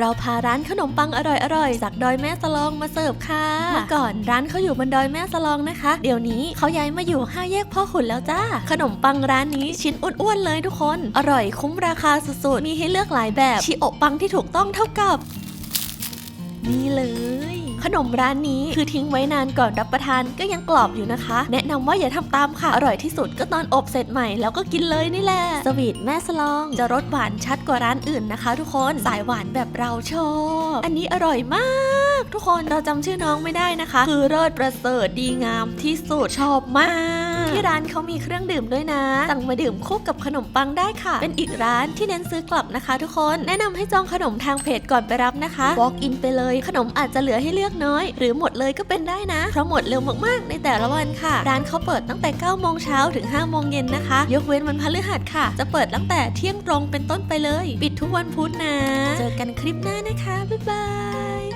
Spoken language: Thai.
เราพาร้านขนมปังอร่อยๆจากดอยแม่สลองมาเสิร์ฟค่ะเมื่อก่อนร้านเขาอยู่บนดอยแม่สลองนะคะ เดี๋ยวนี้เขาย้ายมาอยู่ห้าแยกพ่อขุนแล้วจ้าขนมปังร้านนี้ชิ้นอ้วนๆเลยทุกคน อร่อยคุ้มราคาสุดๆมีให้เลือกหลายแบบชิโอบปังที่ถูกต้องเท่ากับ นี่เลย นมร้านนี้คือทิ้งไว้นานก่อนรับประทานก็ยังกรอบอยู่นะคะ แนะนำว่าอย่าทำตามค่ะ อร่อยที่สุดก็ตอนอบเสร็จใหม่แล้วก็กินเลยนี่แหละ สวีทแม่สลอง จะรสหวานชัดกว่าร้านอื่นนะคะ ทุกคน สายหวานแบบเราชอบ อันนี้อร่อยมาก ทุกคนเราจำชื่อน้องไม่ได้นะคะ คือเลิศประเสริฐดีงามที่สุดชอบมาก ที่ร้านเขามีเครื่องดื่มด้วยนะ สั่งมาดื่มคู่กับขนมปังได้ค่ะ เป็นอีกร้านที่เน้นซื้อกลับนะคะ ทุกคนแนะนำให้จองขนมทางเพจก่อนไปรับนะคะ walk in ไปเลย ขนมอาจจะเหลือให้เลือกน้อย หรือหมดเลยก็เป็นได้นะ เพราะหมดเร็วมากๆ ในแต่ละวันค่ะ ร้านเขาเปิดตั้งแต่9โมงเช้าถึง5โมงเย็นนะคะ ยกเว้นวันพฤหัสค่ะ จะเปิดตั้งแต่เที่ยงตรงเป็นต้นไปเลย ปิดทุกวันพุธนะ เจอกันคลิปหน้านะคะ บ๊ายบาย